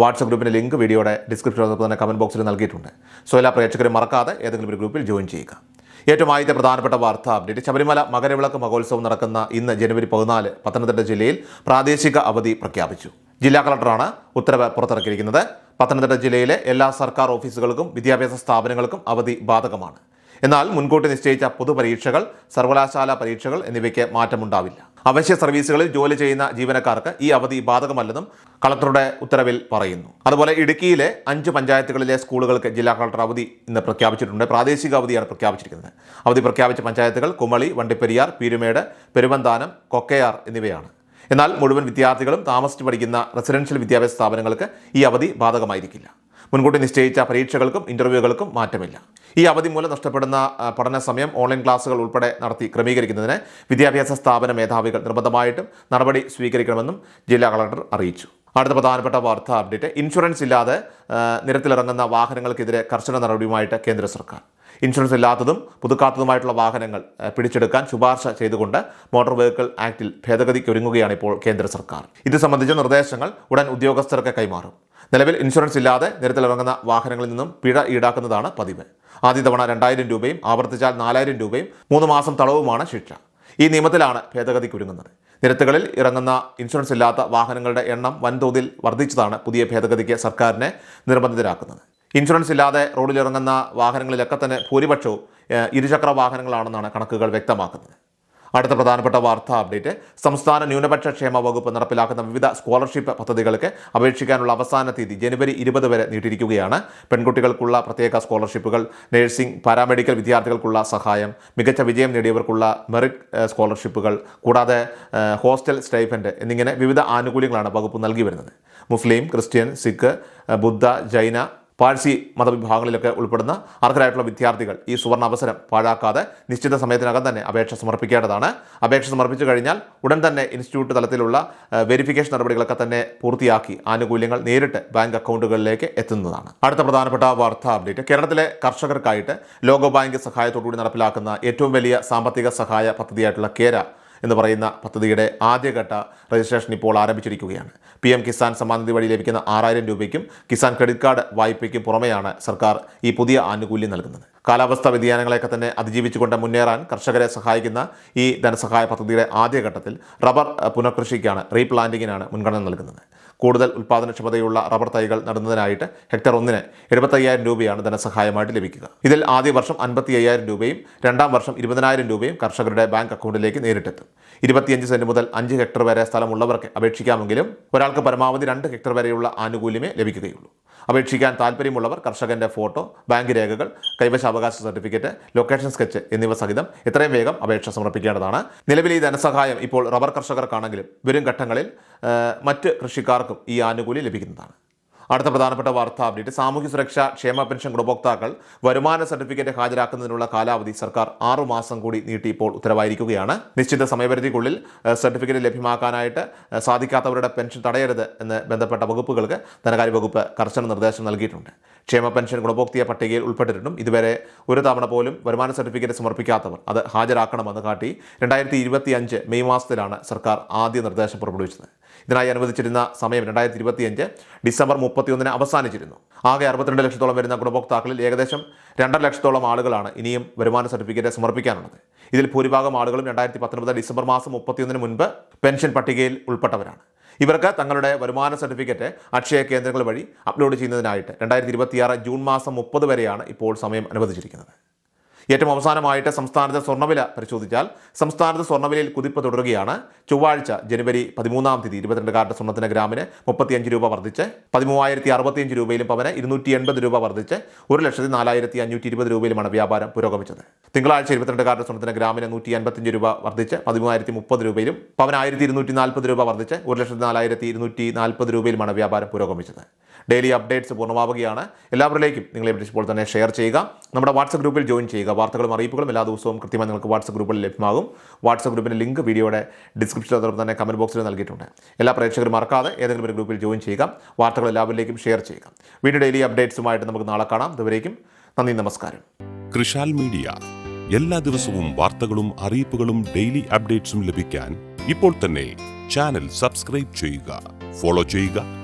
WhatsApp ഗ്രൂപ്പിന്റെ link വീഡിയോയുടെ ഡിസ്ക്രിപ്ഷനോടൊപ്പം തന്നെ കമന്റ് ബോക്സിൽ നൽകിയിട്ടുണ്ട്. സോ എല്ലാ പ്രേക്ഷകരും മറക്കാതെ ഏതെങ്കിലും ഒരു ഗ്രൂപ്പിൽ ജോയിൻ ചെയ്യുക. ഏറ്റവും ആദ്യത്തെ പ്രധാനപ്പെട്ട വാർത്താ അപ്ഡേറ്റ് ശബരിമല മകരവിളക്ക് മഹോത്സവം നടക്കുന്ന ഇന്ന് ജനുവരി പതിനാല് പത്തനംതിട്ട ജില്ലയിൽ പ്രാദേശിക അവധി പ്രഖ്യാപിച്ചു. ജില്ലാ കളക്ടറാണ് ഉത്തരവ് പുറത്തിറക്കിയിരിക്കുന്നത്. പത്തനംതിട്ട ജില്ലയിലെ എല്ലാ സർക്കാർ ഓഫീസുകൾക്കും വിദ്യാഭ്യാസ സ്ഥാപനങ്ങൾക്കും അവധി ബാധകമാണ്. എന്നാൽ മുൻകൂട്ടി നിശ്ചയിച്ച പൊതുപരീക്ഷകൾ സർവകലാശാല പരീക്ഷകൾ എന്നിവയ്ക്ക് മാറ്റമുണ്ടാവില്ല. അവശ്യ സർവീസുകളിൽ ജോലി ചെയ്യുന്ന ജീവനക്കാർക്ക് ഈ അവധി ബാധകമല്ലെന്നും കളക്ടറുടെ ഉത്തരവിൽ പറയുന്നു. അതുപോലെ ഇടുക്കിയിലെ അഞ്ച് പഞ്ചായത്തുകളിലെ സ്കൂളുകൾക്ക് ജില്ലാ കളക്ടർ അവധി ഇന്ന് പ്രഖ്യാപിച്ചിട്ടുണ്ട്. പ്രാദേശിക അവധിയാണ് പ്രഖ്യാപിച്ചിരിക്കുന്നത്. അവധി പ്രഖ്യാപിച്ച പഞ്ചായത്തുകൾ കുമളി വണ്ടിപ്പെരിയാർ പീരുമേട് പെരുവന്താനം കൊക്കയാർ എന്നിവയാണ്. എന്നാൽ മുഴുവൻ വിദ്യാർത്ഥികളും താമസിച്ച് പഠിക്കുന്ന റെസിഡൻഷ്യൽ വിദ്യാഭ്യാസ സ്ഥാപനങ്ങൾക്ക് ഈ അവധി ബാധകമായിരിക്കില്ല. മുൻകൂട്ടി നിശ്ചയിച്ച പരീക്ഷകൾക്കും ഇന്റർവ്യൂകൾക്കും മാറ്റമില്ല. ഈ അവധി മൂലം നഷ്ടപ്പെടുന്ന പഠന സമയം ഓൺലൈൻ ക്ലാസുകൾ ഉൾപ്പെടെ നടത്തി ക്രമീകരിക്കുന്നതിന് വിദ്യാഭ്യാസ സ്ഥാപന മേധാവികൾ നിർബന്ധമായിട്ടും നടപടി സ്വീകരിക്കണമെന്നും ജില്ലാ കളക്ടർ അറിയിച്ചു. അടുത്ത പ്രധാനപ്പെട്ട വാർത്താ അപ്ഡേറ്റ് ഇൻഷുറൻസ് ഇല്ലാതെ നിരത്തിലിറങ്ങുന്ന വാഹനങ്ങൾക്കെതിരെ കർശന നടപടിയുമായിട്ട് കേന്ദ്ര സർക്കാർ. ഇൻഷുറൻസ് ഇല്ലാത്തതും പുതുക്കാത്തതുമായിട്ടുള്ള വാഹനങ്ങൾ പിടിച്ചെടുക്കാൻ ശുപാർശ ചെയ്തുകൊണ്ട് മോട്ടോർ വെഹിക്കിൾ ആക്ടിൽ ഭേദഗതിക്ക് ഒരുങ്ങുകയാണ് ഇപ്പോൾ കേന്ദ്ര സർക്കാർ. ഇത് സംബന്ധിച്ച നിർദ്ദേശങ്ങൾ ഉടൻ ഉദ്യോഗസ്ഥർക്ക് കൈമാറും. നിലവിൽ ഇൻഷുറൻസ് ഇല്ലാതെ നിരത്തിലിറങ്ങുന്ന വാഹനങ്ങളിൽ നിന്നും പിഴ ഈടാക്കുന്നതാണ് പതിവ്. ആദ്യ തവണ രണ്ടായിരം രൂപയും ആവർത്തിച്ചാൽ നാലായിരം രൂപയും മൂന്ന് മാസം തടവുമാണ് ശിക്ഷ. ഈ നിയമത്തിലാണ് ഭേദഗതി കുരുങ്ങുന്നത്. നിരത്തുകളിൽ ഇറങ്ങുന്ന ഇൻഷുറൻസ് ഇല്ലാത്ത വാഹനങ്ങളുടെ എണ്ണം വൻതോതിൽ വർദ്ധിച്ചതാണ് പുതിയ ഭേദഗതിക്ക് സർക്കാരിനെ നിർബന്ധിതരാക്കുന്നത്. ഇൻഷുറൻസ് ഇല്ലാതെ റോഡിലിറങ്ങുന്ന വാഹനങ്ങളിലൊക്കെ തന്നെ ഭൂരിപക്ഷവും ഇരുചക്ര വാഹനങ്ങളാണെന്നാണ് കണക്കുകൾ വ്യക്തമാക്കുന്നത്. അടുത്ത പ്രധാനപ്പെട്ട വാർത്താ അപ്ഡേറ്റ്. സംസ്ഥാന ന്യൂനപക്ഷ ക്ഷേമ വകുപ്പ് നടപ്പിലാക്കുന്ന വിവിധ സ്കോളർഷിപ്പ് പദ്ധതികൾക്ക് അപേക്ഷിക്കാനുള്ള അവസാന തീയതി ജനുവരി ഇരുപത് വരെ നീട്ടിയിരിക്കുകയാണ്. പെൺകുട്ടികൾക്കുള്ള പ്രത്യേക സ്കോളർഷിപ്പുകൾ നഴ്സിംഗ് പാരാമെഡിക്കൽ വിദ്യാർത്ഥികൾക്കുള്ള സഹായം മികച്ച വിജയം നേടിയവർക്കുള്ള മെറിറ്റ് സ്കോളർഷിപ്പുകൾ കൂടാതെ ഹോസ്റ്റൽ സ്റ്റൈഫൻഡ് എന്നിങ്ങനെ വിവിധ ആനുകൂല്യങ്ങളാണ് വകുപ്പ് നൽകി വരുന്നത്. മുസ്ലിം ക്രിസ്ത്യൻ സിഖ് ബുദ്ധ ജൈന പാഴ്സി മതവിഭാഗങ്ങളിലൊക്കെ ഉൾപ്പെടുന്ന അർഹരായിട്ടുള്ള വിദ്യാർത്ഥികൾ ഈ സുവർണ അവസരം പാഴാക്കാതെ നിശ്ചിത സമയത്തിനകം തന്നെ അപേക്ഷ സമർപ്പിക്കേണ്ടതാണ്. അപേക്ഷ സമർപ്പിച്ചു കഴിഞ്ഞാൽ ഉടൻ തന്നെ ഇൻസ്റ്റിറ്റ്യൂട്ട് തലത്തിലുള്ള വെരിഫിക്കേഷൻ നടപടികളൊക്കെ തന്നെ പൂർത്തിയാക്കി ആനുകൂല്യങ്ങൾ നേരിട്ട് ബാങ്ക് അക്കൗണ്ടുകളിലേക്ക് എത്തുന്നതാണ്. അടുത്ത പ്രധാനപ്പെട്ട വാർത്താ അപ്ഡേറ്റ്. കേരളത്തിലെ കർഷകർക്കായിട്ട് ലോക ബാങ്ക് സഹായത്തോടുകൂടി നടപ്പിലാക്കുന്ന ഏറ്റവും വലിയ സാമ്പത്തിക സഹായ പദ്ധതിയായിട്ടുള്ള കേര എന്ന് പറയുന്ന പദ്ധതിയുടെ ആദ്യഘട്ട രജിസ്ട്രേഷൻ ഇപ്പോൾ ആരംഭിച്ചിരിക്കുകയാണ്. പി എം കിസാൻ സമ്മാനനിധി വഴി ലഭിക്കുന്ന ആറായിരം രൂപയ്ക്കും കിസാൻ ക്രെഡിറ്റ് കാർഡ് വായ്പയ്ക്കും പുറമെയാണ് സർക്കാർ ഈ പുതിയ ആനുകൂല്യം നൽകുന്നത്. കാലാവസ്ഥാ വ്യതിയാനങ്ങളെയൊക്കെ തന്നെ അതിജീവിച്ചുകൊണ്ട് മുന്നേറാൻ കർഷകരെ സഹായിക്കുന്ന ഈ ധനസഹായ പദ്ധതിയുടെ ആദ്യഘട്ടത്തിൽ റബ്ബർ പുനഃകൃഷിക്കാണ് റീപ്ലാന്റിങ്ങിനാണ് മുൻഗണന നൽകുന്നത്. കൂടുതൽ ഉൽപ്പാദനക്ഷമതയുള്ള റബ്ബർ തൈകൾ നടുന്നതിനായിട്ട് ഹെക്ടർ ഒന്നിന് എഴുപത്തയ്യായിരം രൂപയാണ് ധനസഹായമായിട്ട് ലഭിക്കുക. ഇതിൽ ആദ്യ വർഷം അൻപത്തി അയ്യായിരം രൂപയും രണ്ടാം വർഷം ഇരുപതിനായിരം രൂപയും കർഷകരുടെ ബാങ്ക് അക്കൗണ്ടിലേക്ക് നേരിട്ടെത്തും. ഇരുപത്തിയഞ്ച് സെന്റ് മുതൽ അഞ്ച് ഹെക്ടർ വരെ സ്ഥലമുള്ളവർക്ക് അപേക്ഷിക്കാമെങ്കിലും ഒരാൾക്ക് പരമാവധി രണ്ട് ഹെക്ടർ വരെയുള്ള ആനുകൂല്യമേ ലഭിക്കുകയുള്ളൂ. അപേക്ഷിക്കാൻ താല്പര്യമുള്ളവർ കർഷകന്റെ ഫോട്ടോ ബാങ്ക് രേഖകൾ കൈവശാവകാശ സർട്ടിഫിക്കറ്റ് ലൊക്കേഷൻ സ്കെച്ച് എന്നിവ സഹിതം എത്രയും വേഗം അപേക്ഷ സമർപ്പിക്കേണ്ടതാണ്. നിലവിൽ ഈ ധനസഹായം ഇപ്പോൾ റബ്ബർ കർഷകർക്കാണെങ്കിലും വരും ഘട്ടങ്ങളിൽ മറ്റ് കൃഷിക്കാർക്കും ഈ ആനുകൂല്യം ലഭിക്കുന്നതാണ്. അടുത്ത പ്രധാനപ്പെട്ട വാർത്താ അപ്ഡേറ്റ്. സാമൂഹ്യ സുരക്ഷ ക്ഷേമ പെൻഷൻ ഗുണഭോക്താക്കൾ വരുമാന സർട്ടിഫിക്കറ്റ് ഹാജരാക്കുന്നതിനുള്ള കാലാവധി സർക്കാർ ആറു മാസം കൂടി നീട്ടി ഇപ്പോൾ ഉത്തരവായിരിക്കുകയാണ്. നിശ്ചിത സമയപരിധിക്കുള്ളിൽ സർട്ടിഫിക്കറ്റ് ലഭ്യമാക്കാനായിട്ട് സാധിക്കാത്തവരുടെ പെൻഷൻ തടയരുത് എന്ന് ബന്ധപ്പെട്ട വകുപ്പുകൾക്ക് ധനകാര്യ വകുപ്പ് കർശന നിർദ്ദേശം നൽകിയിട്ടുണ്ട്. ക്ഷേമ പെൻഷൻ ഗുണഭോക്തിയ പട്ടികയിൽ ഉൾപ്പെട്ടിട്ടും ഇതുവരെ ഒരു തവണ പോലും വരുമാന സർട്ടിഫിക്കറ്റ് സമർപ്പിക്കാത്തവർ അത് ഹാജരാക്കണമെന്ന് കാട്ടി രണ്ടായിരത്തി മെയ് മാസത്തിലാണ് സർക്കാർ ആദ്യ നിർദ്ദേശം പുറപ്പെടുവിച്ചത്. ഇതിനായി അനുവദിച്ചിരുന്ന സമയം രണ്ടായിരത്തി ഇരുപത്തിയഞ്ച് ഡിസംബർ മുപ്പത്തിയൊന്നിന് അവസാനിച്ചിരുന്നു. ആകെ അറുപത്തിരണ്ട് ലക്ഷത്തോളം വരുന്ന ഗുണഭോക്താക്കളിൽ ഏകദേശം രണ്ടര ലക്ഷത്തോളം ആളുകളാണ് ഇനിയും വരുമാന സർട്ടിഫിക്കറ്റ് സമർപ്പിക്കാനുള്ളത്. ഇതിൽ ഭൂരിഭാഗം ആളുകളും രണ്ടായിരത്തി പത്തൊൻപത് ഡിസംബർ മാസം മുപ്പത്തിയൊന്നിന് മുൻപ് പെൻഷൻ പട്ടികയിൽ ഉൾപ്പെട്ടവരാണ്. ഇവർക്ക് തങ്ങളുടെ വരുമാന സർട്ടിഫിക്കറ്റ് അക്ഷയ കേന്ദ്രങ്ങൾ വഴി അപ്ലോഡ് ചെയ്യുന്നതിനായിട്ട് രണ്ടായിരത്തി ഇരുപത്തിയാറ് ജൂൺ മാസം മുപ്പത് വരെയാണ് ഇപ്പോൾ സമയം അനുവദിച്ചിരിക്കുന്നത്. ഏറ്റവും അവസാനമായിട്ട് സംസ്ഥാനത്തെ സ്വർണവില പരിശോധിച്ചാൽ സംസ്ഥാനത്ത് സ്വർണവിലയിൽ കുതിപ്പ് തുടരുകയാണ്. ചൊവ്വാഴ്ച ജനുവരി പതിമൂന്നാം തീയതി ഇരുപത്തിരണ്ട് കാരറ്റ് സ്വർണത്തിന് ഗ്രാമിന് മുപ്പത്തിയഞ്ച് രൂപ വർദ്ധിച്ച് പതിമൂവായിരത്തി അറുപത്തിയഞ്ച് രൂപയിലും പവന് ഇരുന്നൂറ്റി എൺപത് രൂപ വർദ്ധിച്ച് ഒരു ലക്ഷത്തി നാലായിരത്തി അഞ്ഞൂറ്റി ഇരുപത് രൂപയിലുമാണ് വ്യാപാരം പുരോഗമിച്ചത്. തിങ്കളാഴ്ച ഇരുപത്തിരണ്ട് കാരറ്റ് സ്വർണത്തിന് ഗ്രാമിന് നൂറ്റി അൻപത്തിയഞ്ച് രൂപ വർദ്ധിച്ച് പതിമൂവായിരത്തി മുപ്പത് രൂപയിലും പവൻ ആയിരത്തി ഇരുന്നൂറ്റി നാൽപ്പത് രൂപ വർദ്ധിച്ച് ഒരു ലക്ഷത്തി നാലായിരത്തി ഇരുന്നൂറ്റി നാൽപ്പത് രൂപയിലുമാണ് വ്യാപാരം പുരോഗമിച്ചത്. ഡെയിലി അപ്ഡേറ്റ്സ് പൂർണമാവുകയാണ്. എല്ലാവരിലേക്കും നിങ്ങളെ ഇപ്പോൾ തന്നെ ഷെയർ ചെയ്യുക. നമ്മുടെ വാട്സപ്പ് ഗ്രൂപ്പിൽ ജോയിൻ ചെയ്യുക. വാർത്തകളും അറിയിപ്പുകളും എല്ലാ ദിവസവും കൃത്യമായി നിങ്ങൾക്ക് വാട്സപ്പ് ഗ്രൂപ്പിൽ ലഭ്യമാകും. വാട്സപ്പ് ഗ്രൂപ്പിന്റെ ലിങ്ക് വീഡിയോയുടെ ഡിസ്ക്രിപ്ഷനിൽ അതോടൊപ്പം തന്നെ കമന്റ് ബോക്സിൽ നൽകിയിട്ടുണ്ട്. എല്ലാ പ്രേക്ഷകരും മറക്കാതെ ഏതെങ്കിലും ഒരു ഗ്രൂപ്പിൽ ജോയിൻ ചെയ്യുക. വാർത്തകൾ എല്ലാവരിലേക്കും ഷെയർ ചെയ്യുക. വീഡിയോ ഡെയിലി അപ്ഡേറ്റ്സുമായിട്ട് നമുക്ക് നാളെ കാണാം. ഇതുവരേക്കും നന്ദി നമസ്കാരം. കൃഷാൽ മീഡിയ. എല്ലാ ദിവസവും വാർത്തകളും അറിയിപ്പുകളും ഡെയിലി അപ്ഡേറ്റ്സും ലഭിക്കാൻ ഇപ്പോൾ തന്നെ ചാനൽ സബ്സ്ക്രൈബ് ചെയ്യുക. ഫോളോ ചെയ്യുക.